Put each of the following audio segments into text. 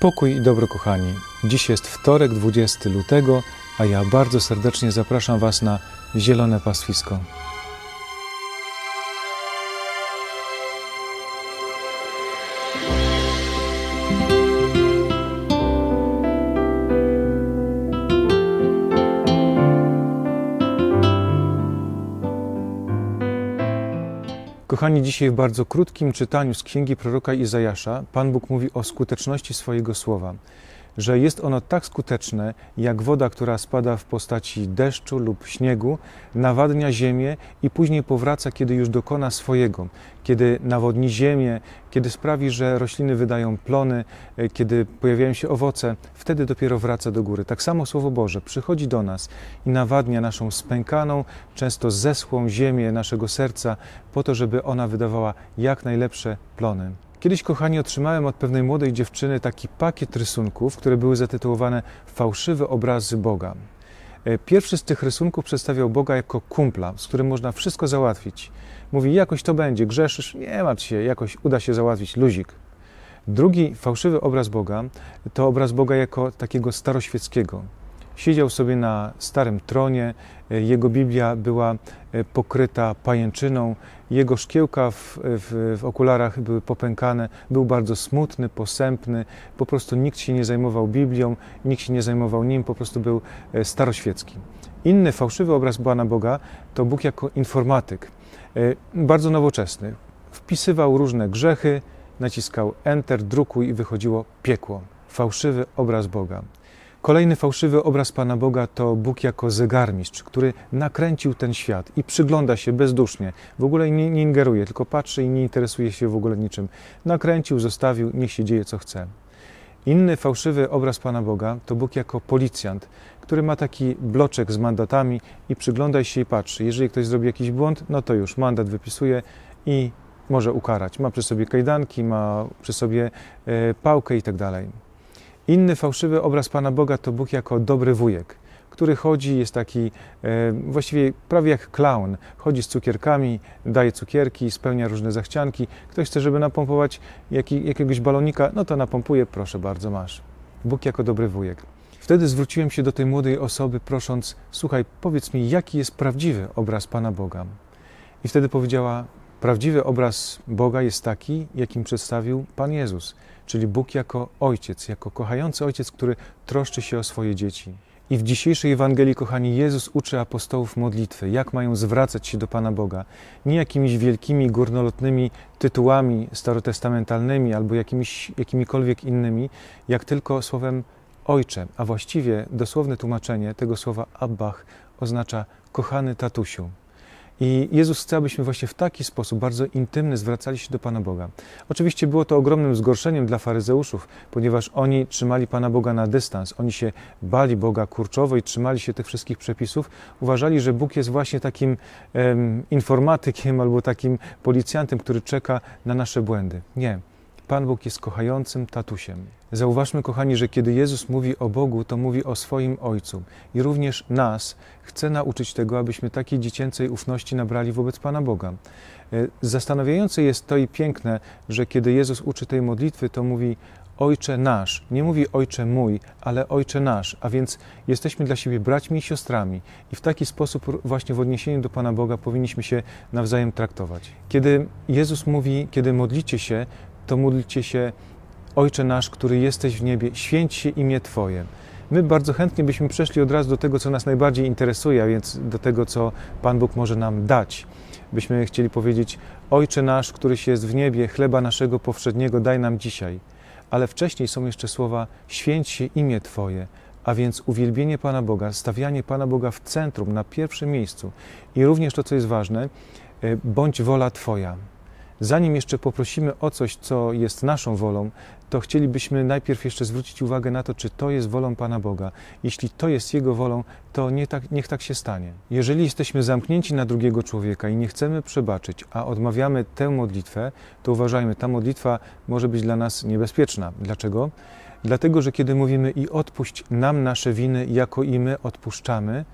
Pokój i dobro, kochani. Dziś jest wtorek, 20 lutego, a ja bardzo serdecznie zapraszam Was na zielone pastwisko. Kochani, dzisiaj w bardzo krótkim czytaniu z księgi proroka Izajasza Pan Bóg mówi o skuteczności swojego słowa, że jest ono tak skuteczne, jak woda, która spada w postaci deszczu lub śniegu, nawadnia ziemię i później powraca, kiedy już dokona swojego, kiedy nawodni ziemię, kiedy sprawi, że rośliny wydają plony, e, kiedy pojawiają się owoce, wtedy dopiero wraca do góry. Tak samo Słowo Boże przychodzi do nas i nawadnia naszą spękaną, często zeschłą ziemię naszego serca, po to, żeby ona wydawała jak najlepsze plony. Kiedyś, kochani, otrzymałem od pewnej młodej dziewczyny taki pakiet rysunków, które były zatytułowane Fałszywe obrazy Boga. E, Pierwszy z tych rysunków przedstawiał Boga jako kumpla, z którym można wszystko załatwić. Mówi, jakoś to będzie, grzeszysz, nie martw się, jakoś uda się załatwić, luzik. Drugi fałszywy obraz Boga to obraz Boga jako takiego staroświeckiego. Siedział sobie na starym tronie, jego Biblia była e, pokryta pajęczyną, jego szkiełka w, w, w okularach były popękane, był bardzo smutny, posępny, po prostu nikt się nie zajmował Biblią, nikt się nie zajmował nim, po prostu był e, staroświecki. Inny fałszywy obraz Pana Boga to Bóg jako informatyk, e, bardzo nowoczesny. Wpisywał różne grzechy, naciskał Enter, drukuj i wychodziło piekło. Fałszywy obraz Boga. Kolejny fałszywy obraz Pana Boga to Bóg jako zegarmistrz, który nakręcił ten świat i przygląda się bezdusznie. W ogóle nie, nie ingeruje, tylko patrzy i nie interesuje się w ogóle niczym. Nakręcił, zostawił, niech się dzieje co chce. Inny fałszywy obraz Pana Boga to Bóg jako policjant, który ma taki bloczek z mandatami i przygląda się i patrzy. Jeżeli ktoś zrobi jakiś błąd, no to już mandat wypisuje i może ukarać. Ma przy sobie kajdanki, ma przy sobie e, pałkę i tak dalej. Inny fałszywy obraz Pana Boga to Bóg jako dobry wujek, który chodzi, jest taki e, właściwie prawie jak klaun. Chodzi z cukierkami, daje cukierki, spełnia różne zachcianki. Ktoś chce, żeby napompować jaki, jakiegoś balonika, no to napompuje, proszę bardzo, masz. Bóg jako dobry wujek. Wtedy zwróciłem się do tej młodej osoby, prosząc: Słuchaj, powiedz mi, jaki jest prawdziwy obraz Pana Boga? I wtedy powiedziała: Prawdziwy obraz Boga jest taki, jakim przedstawił Pan Jezus, czyli Bóg jako ojciec, jako kochający ojciec, który troszczy się o swoje dzieci. I w dzisiejszej Ewangelii, kochani, Jezus uczy apostołów modlitwy, jak mają zwracać się do Pana Boga. Nie jakimiś wielkimi, górnolotnymi tytułami starotestamentalnymi albo jakimiś, jakimikolwiek innymi, jak tylko słowem Ojcze, a właściwie dosłowne tłumaczenie tego słowa Abbach oznacza kochany tatusiu. I Jezus chce, abyśmy właśnie w taki sposób bardzo intymny zwracali się do Pana Boga. Oczywiście było to ogromnym zgorszeniem dla faryzeuszów, ponieważ oni trzymali Pana Boga na dystans. Oni się bali Boga kurczowo i trzymali się tych wszystkich przepisów. Uważali, że Bóg jest właśnie takim em, informatykiem albo takim policjantem, który czeka na nasze błędy. Nie. Pan Bóg jest kochającym tatusiem. Zauważmy, kochani, że kiedy Jezus mówi o Bogu, to mówi o swoim Ojcu. I również nas chce nauczyć tego, abyśmy takiej dziecięcej ufności nabrali wobec Pana Boga. E, Zastanawiające jest to i piękne, że kiedy Jezus uczy tej modlitwy, to mówi Ojcze nasz. Nie mówi Ojcze mój, ale Ojcze nasz. A więc jesteśmy dla siebie braćmi i siostrami. I w taki sposób właśnie w odniesieniu do Pana Boga powinniśmy się nawzajem traktować. Kiedy Jezus mówi, kiedy modlicie się, to módlcie się, Ojcze nasz, który jesteś w niebie, święć się imię Twoje. My bardzo chętnie byśmy przeszli od razu do tego, co nas najbardziej interesuje, a więc do tego, co Pan Bóg może nam dać. Byśmy chcieli powiedzieć: Ojcze nasz, któryś jest w niebie, chleba naszego powszedniego daj nam dzisiaj. Ale wcześniej są jeszcze słowa: Święć się imię Twoje, a więc uwielbienie Pana Boga, stawianie Pana Boga w centrum, na pierwszym miejscu. I również to, co jest ważne, e, bądź wola Twoja. Zanim jeszcze poprosimy o coś, co jest naszą wolą, to chcielibyśmy najpierw jeszcze zwrócić uwagę na to, czy to jest wolą Pana Boga. Jeśli to jest Jego wolą, to nie tak, niech tak się stanie. Jeżeli jesteśmy zamknięci na drugiego człowieka i nie chcemy przebaczyć, a odmawiamy tę modlitwę, to uważajmy, ta modlitwa może być dla nas niebezpieczna. Dlaczego? Dlatego, że kiedy mówimy i odpuść nam nasze winy, jako i my odpuszczamy,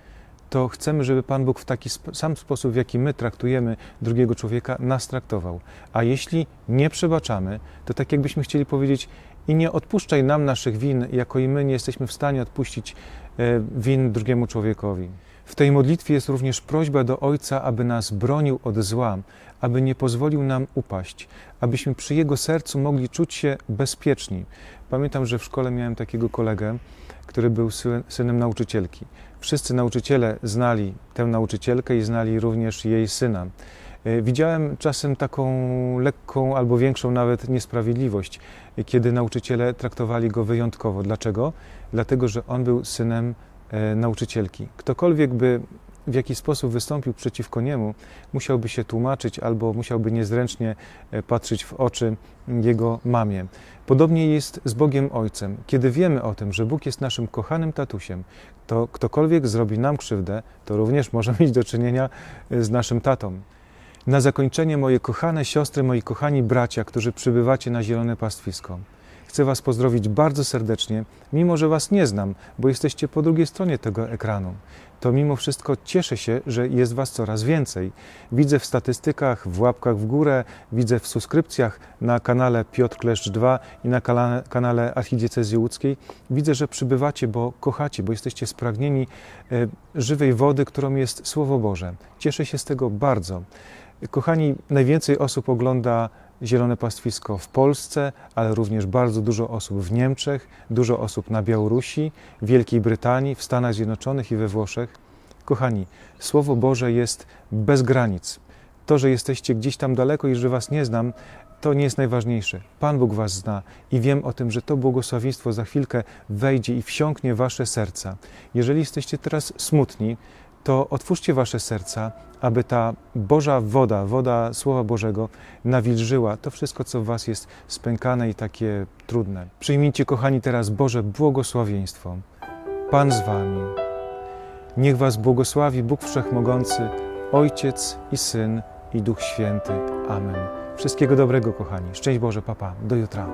to chcemy, żeby Pan Bóg w taki sam sposób, w jaki my traktujemy drugiego człowieka, nas traktował. A jeśli nie przebaczamy, to tak jakbyśmy chcieli powiedzieć: i nie odpuszczaj nam naszych win, jako i my nie jesteśmy w stanie odpuścić e, win drugiemu człowiekowi. W tej modlitwie jest również prośba do Ojca, aby nas bronił od zła, aby nie pozwolił nam upaść, abyśmy przy Jego sercu mogli czuć się bezpieczni. Pamiętam, że w szkole miałem takiego kolegę, który był sy- synem nauczycielki. Wszyscy nauczyciele znali tę nauczycielkę i znali również jej syna. E, Widziałem czasem taką lekką albo większą nawet niesprawiedliwość, e, kiedy nauczyciele traktowali go wyjątkowo. Dlaczego? Dlatego, że on był synem e, nauczycielki. Ktokolwiek by w jakiś sposób wystąpił przeciwko niemu, musiałby się tłumaczyć albo musiałby niezręcznie e, patrzeć w oczy jego mamie. Podobnie jest z Bogiem Ojcem. Kiedy wiemy o tym, że Bóg jest naszym kochanym tatusiem, to ktokolwiek zrobi nam krzywdę, to również może mieć do czynienia e, z naszym tatą. Na zakończenie, moje kochane siostry, moi kochani bracia, którzy przybywacie na Zielone Pastwisko. Chcę Was pozdrowić bardzo serdecznie, mimo że Was nie znam, bo jesteście po drugiej stronie tego ekranu. To mimo wszystko cieszę się, że jest Was coraz więcej. Widzę w statystykach, w łapkach w górę, widzę w subskrypcjach na kanale Piotr Kleszcz 2 i na kanale, Archidiecezji Łódzkiej. Widzę, że przybywacie, bo kochacie, bo jesteście spragnieni e, żywej wody, którą jest Słowo Boże. Cieszę się z tego bardzo. Kochani, najwięcej osób ogląda Zielone Pastwisko w Polsce, ale również bardzo dużo osób w Niemczech, dużo osób na Białorusi, Wielkiej Brytanii, w Stanach Zjednoczonych i we Włoszech. Kochani, Słowo Boże jest bez granic. To, że jesteście gdzieś tam daleko i że Was nie znam, to nie jest najważniejsze. Pan Bóg Was zna i wiem o tym, że to błogosławieństwo za chwilkę wejdzie i wsiąknie Wasze serca. Jeżeli jesteście teraz smutni, to otwórzcie Wasze serca, aby ta Boża woda, woda Słowa Bożego nawilżyła to wszystko, co w Was jest spękane i takie trudne. Przyjmijcie, kochani, teraz Boże błogosławieństwo. Pan z Wami. Niech Was błogosławi Bóg Wszechmogący, Ojciec i Syn i Duch Święty. Amen. Wszystkiego dobrego, kochani. Szczęść Boże, papa. Do jutra.